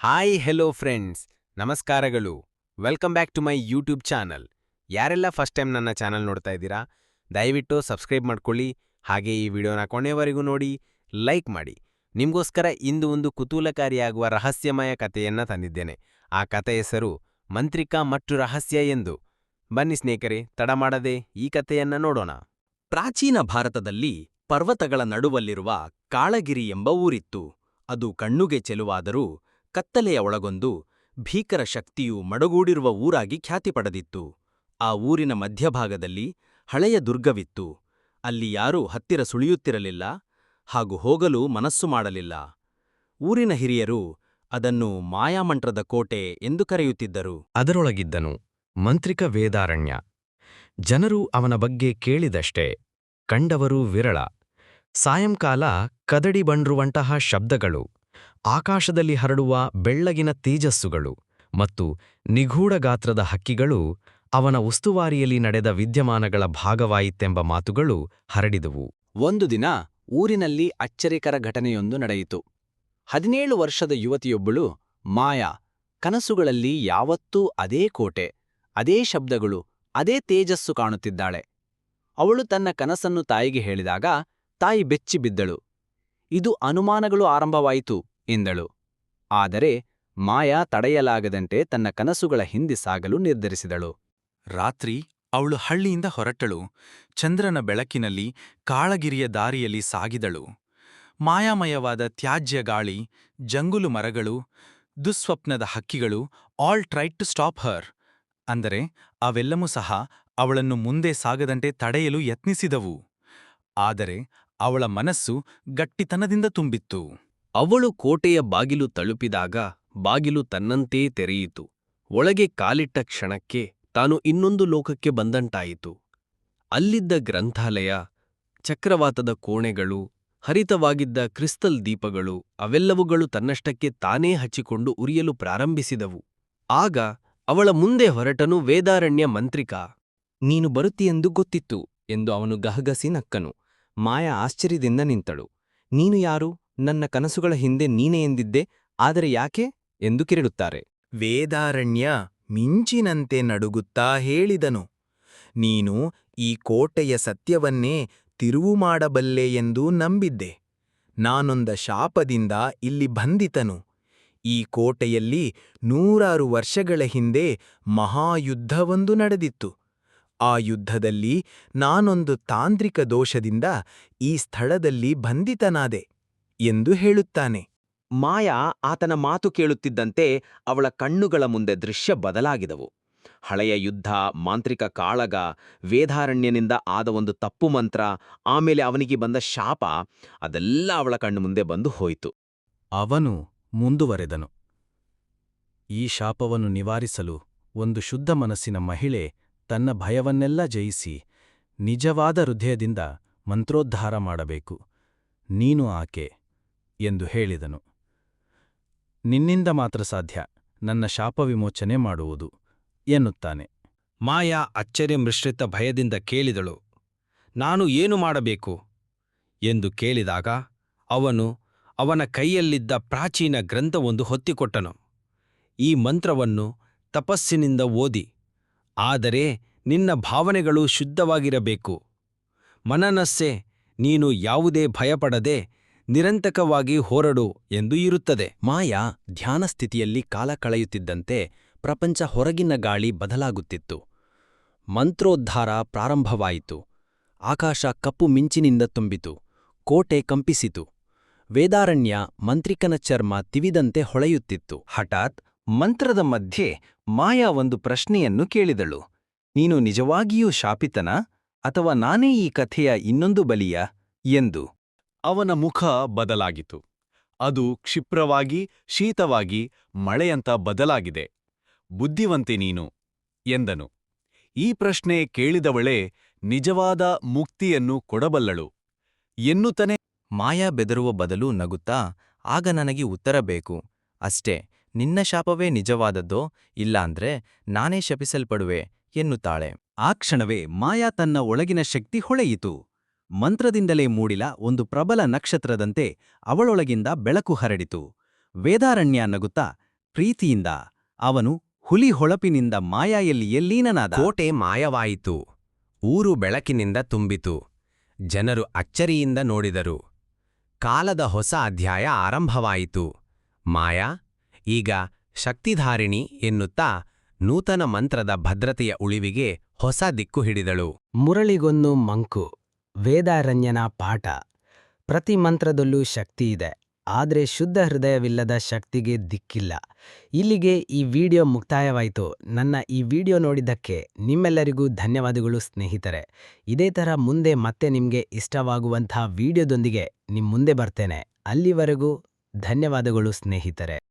Hi hello friends ನಮಸ್ಕಾರಗಳು. Welcome back to my YouTube channel ಯಾರೆಲ್ಲ first time ನನ್ನ channel ನೋಡ್ತಾ ಇದ್ದೀರಾ, ದಯವಿಟ್ಟು ಸಬ್ಸ್ಕ್ರೈಬ್ ಮಾಡ್ಕೊಳ್ಳಿ. ಹಾಗೆ ಈ ವಿಡಿಯೋನ ಕೊನೆಯವರೆಗೂ ನೋಡಿ ಲೈಕ್ ಮಾಡಿ. ನಿಮಗೋಸ್ಕರ ಇಂದು ಒಂದು ಕುತೂಹಲಕಾರಿಯಾಗುವ ರಹಸ್ಯಮಯ ಕಥೆಯನ್ನು ತಂದಿದ್ದೇನೆ. ಆ ಕಥೆ ಹೆಸರು ಮಂತ್ರಿಕಾ ಮತ್ತು ರಹಸ್ಯ ಎಂದು. ಬನ್ನಿ ಸ್ನೇಹಿತರೆ, ತಡ ಮಾಡದೆ ಈ ಕಥೆಯನ್ನ ನೋಡೋಣ. ಪ್ರಾಚೀನ ಭಾರತದಲ್ಲಿ ಪರ್ವತಗಳ ನಡುವಲ್ಲಿರುವ ಕಾಳಗಿರಿ ಎಂಬ ಊರಿತ್ತು. ಅದು ಕಣ್ಣುಗೆ ಚೆಲುವಾದರೂ ಕತ್ತಲೆಯ ಒಳಗೊಂದು ಭೀಕರ ಶಕ್ತಿಯು ಮಡಗೂಡಿರುವ ಊರಾಗಿ ಖ್ಯಾತಿ ಪಡೆದಿತ್ತು. ಆ ಊರಿನ ಮಧ್ಯಭಾಗದಲ್ಲಿ ಹಳೆಯ ದುರ್ಗವಿತ್ತು. ಅಲ್ಲಿ ಯಾರೂ ಹತ್ತಿರ ಸುಳಿಯುತ್ತಿರಲಿಲ್ಲ ಹಾಗೂ ಹೋಗಲು ಮನಸ್ಸು ಮಾಡಲಿಲ್ಲ. ಊರಿನ ಹಿರಿಯರು ಅದನ್ನು ಮಾಯಾಮಂಟ್ರದ ಕೋಟೆ ಎಂದು ಕರೆಯುತ್ತಿದ್ದರು. ಅದರೊಳಗಿದ್ದನು ಮಂತ್ರಿಕ ವೇದಾರಣ್ಯ. ಜನರು ಅವನ ಬಗ್ಗೆ ಕೇಳಿದಷ್ಟೇ. ಕಂಡವರು ವಿರಳ. ಸಾಯಂಕಾಲ ಕದಡಿ ಬಂಡ್ರುವಂತಹ ಶಬ್ದಗಳು. ಆಕಾಶದಲ್ಲಿ ಹರಡುವ ಬೆಳ್ಳಗಿನ ತೇಜಸ್ಸುಗಳು ಮತ್ತು ನಿಗೂಢ ಗಾತ್ರದ ಹಕ್ಕಿಗಳು ಅವನ ಉಸ್ತುವಾರಿಯಲ್ಲಿ ನಡೆದ ವಿದ್ಯಮಾನಗಳ ಭಾಗವಾಯಿತೆಂಬ ಮಾತುಗಳು ಹರಡಿದವು. ಒಂದು ದಿನ ಊರಿನಲ್ಲಿ ಅಚ್ಚರಿಕರ ಘಟನೆಯೊಂದು ನಡೆಯಿತು. ಹದಿನೇಳು ವರ್ಷದ ಯುವತಿಯೊಬ್ಬಳು, ಮಾಯಾ, ಕನಸುಗಳಲ್ಲಿ ಯಾವತ್ತೂ ಅದೇ ಕೋಟೆ, ಅದೇ ಶಬ್ದಗಳು, ಅದೇ ತೇಜಸ್ಸು ಕಾಣುತ್ತಿದ್ದಾಳೆ. ಅವಳು ತನ್ನ ಕನಸನ್ನು ತಾಯಿಗೆ ಹೇಳಿದಾಗ ತಾಯಿ ಬೆಚ್ಚಿಬಿದ್ದಳು. ಇದು ಅನುಮಾನಗಳು ಆರಂಭವಾಯಿತು. ಎಂದಳು. ಆದರೆ ಮಾಯಾ ತಡೆಯಲಾಗದಂತೆ ತನ್ನ ಕನಸುಗಳ ಹಿಂದೆ ಸಾಗಲು ನಿರ್ಧರಿಸಿದಳು. ರಾತ್ರಿ ಅವಳು ಹಳ್ಳಿಯಿಂದ ಹೊರಟಳು. ಚಂದ್ರನ ಬೆಳಕಿನಲ್ಲಿ ಕಾಳಗಿರಿಯ ದಾರಿಯಲ್ಲಿ ಸಾಗಿದಳು. ಮಾಯಾಮಯವಾದ ತ್ಯಾಜ್ಯ ಗಾಳಿ, ಜಂಗುಲು ಮರಗಳು, ದುಸ್ವಪ್ನದ ಹಕ್ಕಿಗಳು all tried to stop her. ಅಂದರೆ ಅವೆಲ್ಲವೂ ಸಹ ಅವಳನ್ನು ಮುಂದೆ ಸಾಗದಂತೆ ತಡೆಯಲು ಯತ್ನಿಸಿದವು. ಆದರೆ ಅವಳ ಮನಸ್ಸು ಗಟ್ಟಿತನದಿಂದ ತುಂಬಿತ್ತು. ಅವಳು ಕೋಟೆಯ ಬಾಗಿಲು ತಲುಪಿದಾಗ ಬಾಗಿಲು ತನ್ನಂತೇ ತೆರೆಯಿತು. ಒಳಗೆ ಕಾಲಿಟ್ಟ ಕ್ಷಣಕ್ಕೆ ತಾನು ಇನ್ನೊಂದು ಲೋಕಕ್ಕೆ ಬಂದಂಟಾಯಿತು. ಅಲ್ಲಿದ್ದ ಗ್ರಂಥಾಲಯ, ಚಕ್ರವಾತದ ಕೋಣೆಗಳು, ಹರಿತವಾಗಿದ್ದ ಕ್ರಿಸ್ತಲ್ ದೀಪಗಳು ಅವೆಲ್ಲವುಗಳು ತನ್ನಷ್ಟಕ್ಕೆ ತಾನೇ ಹಚ್ಚಿಕೊಂಡು ಉರಿಯಲು ಪ್ರಾರಂಭಿಸಿದವು. ಆಗ ಅವಳ ಮುಂದೆ ಹೊರಟನು ವೇದಾರಣ್ಯ ಮಂತ್ರಿಕ, ನೀನು ಬರುತ್ತೀಯೆಂದು ಗೊತ್ತಿತ್ತು ಎಂದು ಅವನು ಗಹಗಸಿ ನಕ್ಕನು. ಮಾಯಾ ಆಶ್ಚರ್ಯದಿಂದ ನಿಂತಳು. ನೀನು ಯಾರು? ನನ್ನ ಕನಸುಗಳ ಹಿಂದೆ ನೀನೇ ಎಂದಿದ್ದೆ, ಆದರೆ ಯಾಕೆ? ಎಂದು ಕಿರಿಡುತ್ತಾರೆ ವೇದಾರಣ್ಯ ಮಿಂಚಿನಂತೆ ನಡುಗುತ್ತಾ ಹೇಳಿದನು, ನೀನು ಈ ಕೋಟೆಯ ಸತ್ಯವನ್ನೇ ತಿರುವು ಮಾಡಬಲ್ಲೆ ಎಂದು ನಂಬಿದ್ದೆ. ನಾನೊಂದ ಶಾಪದಿಂದ ಇಲ್ಲಿ ಬಂದಿತನು. ಈ ಕೋಟೆಯಲ್ಲಿ ನೂರಾರು ವರ್ಷಗಳ ಹಿಂದೆ ಮಹಾಯುದ್ಧವೊಂದು ನಡೆದಿತ್ತು. ಆ ಯುದ್ಧದಲ್ಲಿ ನಾನೊಂದು ತಾಂತ್ರಿಕ ದೋಷದಿಂದ ಈ ಸ್ಥಳದಲ್ಲಿ ಬಂಧಿತನಾದೆ ಎಂದು ಹೇಳುತ್ತಾನೆ. ಮಾಯಾ ಆತನ ಮಾತು ಕೇಳುತ್ತಿದ್ದಂತೆ ಅವಳ ಕಣ್ಣುಗಳ ಮುಂದೆ ದೃಶ್ಯ ಬದಲಾಗಿದವು. ಹಳೆಯ ಯುದ್ಧ ಮಾಂತ್ರಿಕ ಕಾಳಗ ವೇದಾರಣ್ಯನಿಂದ ಆದ ಒಂದು ತಪ್ಪು ಮಂತ್ರ ಆಮೇಲೆ ಅವನಿಗೆ ಬಂದ ಶಾಪ ಅದೆಲ್ಲ ಅವಳ ಕಣ್ಣು ಮುಂದೆ ಬಂದು ಹೋಯಿತು. ಅವನು ಮುಂದುವರೆದನು. ಈ ಶಾಪವನ್ನು ನಿವಾರಿಸಲು ಒಂದು ಶುದ್ಧ ಮನಸ್ಸಿನ ಮಹಿಳೆ ತನ್ನ ಭಯವನ್ನೆಲ್ಲ ಜಯಿಸಿ ನಿಜವಾದ ಹೃದಯದಿಂದ ಮಂತ್ರೋದ್ಧಾರ ಮಾಡಬೇಕು. ನೀನು ಆಕೆ ಎಂದು ಹೇಳಿದನು. ನಿನ್ನಿಂದ ಮಾತ್ರ ಸಾಧ್ಯ, ನನ್ನ ಶಾಪವಿಮೋಚನೆ ಮಾಡುವುದು, ಎನ್ನುತ್ತಾನೆ. ಮಾಯಾ ಅಚ್ಚರಿ ಮಿಶ್ರಿತ ಭಯದಿಂದ ಕೇಳಿದಳು, ನಾನು ಏನು ಮಾಡಬೇಕು? ಎಂದು ಕೇಳಿದಾಗ ಅವನು ಅವನ ಕೈಯಲ್ಲಿದ್ದ ಪ್ರಾಚೀನ ಗ್ರಂಥವೊಂದು ಹೊತ್ತಿಕೊಟ್ಟನು. ಈ ಮಂತ್ರವನ್ನು ತಪಸ್ಸಿನಿಂದ ಓದಿ, ಆದರೆ ನಿನ್ನ ಭಾವನೆಗಳು ಶುದ್ಧವಾಗಿರಬೇಕು. ಮನನಸ್ಸೆ, ನೀನು ಯಾವುದೇ ಭಯಪಡದೆ ನಿರಂತಕವಾಗಿ ಹೋರಡು ಎಂದು ಇರುತ್ತದೆ. ಮಾಯಾ ಧ್ಯಾನಸ್ಥಿತಿಯಲ್ಲಿ ಕಾಲ ಕಳೆಯುತ್ತಿದ್ದಂತೆ ಪ್ರಪಂಚ ಹೊರಗಿನ ಗಾಳಿ ಬದಲಾಗುತ್ತಿತ್ತು. ಮಂತ್ರೋದ್ಧಾರ ಪ್ರಾರಂಭವಾಯಿತು. ಆಕಾಶ ಕಪ್ಪು ಮಿಂಚಿನಿಂದ ತುಂಬಿತು. ಕೋಟೆ ಕಂಪಿಸಿತು. ವೇದಾರಣ್ಯ ಮಂತ್ರಿಕನ ಚರ್ಮ ತಿವಿದಂತೆ ಹೊಳೆಯುತ್ತಿತ್ತು. ಹಠಾತ್ ಮಂತ್ರದ ಮಧ್ಯೆ ಮಾಯಾ ಒಂದು ಪ್ರಶ್ನೆಯನ್ನು ಕೇಳಿದಳು. ನೀನು ನಿಜವಾಗಿಯೂ ಶಾಪಿತನ ಅಥವಾ ನಾನೇ ಈ ಕಥೆಯ ಇನ್ನೊಂದು ಬಲಿಯ? ಎಂದು ಅವನ ಮುಖ ಬದಲಾಗಿತು ಅದು ಕ್ಷಿಪ್ರವಾಗಿ ಶೀತವಾಗಿ ಮಳೆಯಂತ ಬದಲಾಗಿದೆ. ಬುದ್ಧಿವಂತೆ ನೀನು ಎಂದನು. ಈ ಪ್ರಶ್ನೆ ಕೇಳಿದವಳೇ ನಿಜವಾದ ಮುಕ್ತಿಯನ್ನು ಕೊಡಬಲ್ಲಳು. ಎನ್ನುತ್ತನೆ ಮಾಯಾ ಬೆದರುವ ಬದಲು ನಗುತ್ತಾ ಆಗ ನನಗೆ ಉತ್ತರ ಬೇಕು. ಅಷ್ಟೇ ನಿನ್ನ ಶಾಪವೇ ನಿಜವಾದದ್ದೋ ಇಲ್ಲಾಂದ್ರೆ ನಾನೇ ಶಪಿಸಲ್ಪಡುವೆ ಎನ್ನುತ್ತಾಳೆ. ಆ ಕ್ಷಣವೇ ಮಾಯಾ ತನ್ನ ಒಳಗಿನ ಶಕ್ತಿ ಹೊಳೆಯಿತು. ಮಂತ್ರದಿಂದಲೇ ಮೂಡಿಲ ಒಂದು ಪ್ರಬಲ ನಕ್ಷತ್ರದಂತೆ ಅವಳೊಳಗಿಂದ ಬೆಳಕು ಹರಡಿತು. ವೇದಾರಣ್ಯ ನಗುತ್ತಾ ಪ್ರೀತಿಯಿಂದ ಅವನು ಹುಲಿ ಹೊಳಪಿನಿಂದ ಮಾಯಾಯಲ್ಲಿ ಎಲ್ಲೀನಾದ ಕೋಟೆ ಮಾಯವಾಯಿತು. ಊರು ಬೆಳಕಿನಿಂದ ತುಂಬಿತು. ಜನರು ಅಚ್ಚರಿಯಿಂದ ನೋಡಿದರು. ಕಾಲದ ಹೊಸ ಅಧ್ಯಾಯ ಆರಂಭವಾಯಿತು. ಮಾಯಾ ಈಗ ಶಕ್ತಿಧಾರಿಣಿ ಎನ್ನುತ್ತಾ ನೂತನ ಮಂತ್ರದ ಭದ್ರತೆಯ ಉಳಿವಿಗೆ ಹೊಸ ದಿಕ್ಕು ಹಿಡಿದಳು. ಮುರಳಿಗೊಂದು ಮಂಕು. ವೇದಾರಣ್ಯನ ಪಾಠ. ಪ್ರತಿ ಮಂತ್ರದಲ್ಲೂ ಶಕ್ತಿ ಇದೆ. ಆದರೆ ಶುದ್ಧ ಹೃದಯವಿಲ್ಲದ ಶಕ್ತಿಗೆ ದಿಕ್ಕಿಲ್ಲ. ಇಲ್ಲಿಗೆ ಈ ವಿಡಿಯೋ ಮುಕ್ತಾಯವಾಯಿತು. ನನ್ನ ಈ ವಿಡಿಯೋ ನೋಡಿದ್ದಕ್ಕೆ ನಿಮ್ಮೆಲ್ಲರಿಗೂ ಧನ್ಯವಾದಗಳು ಸ್ನೇಹಿತರೆ. ಇದೇ ಥರ ಮುಂದೆ ಮತ್ತೆ ನಿಮಗೆ ಇಷ್ಟವಾಗುವಂಥ ವಿಡಿಯೋದೊಂದಿಗೆ ನಿಮ್ಮ ಮುಂದೆ ಬರ್ತೇನೆ. ಅಲ್ಲಿವರೆಗೂ ಧನ್ಯವಾದಗಳು ಸ್ನೇಹಿತರೆ.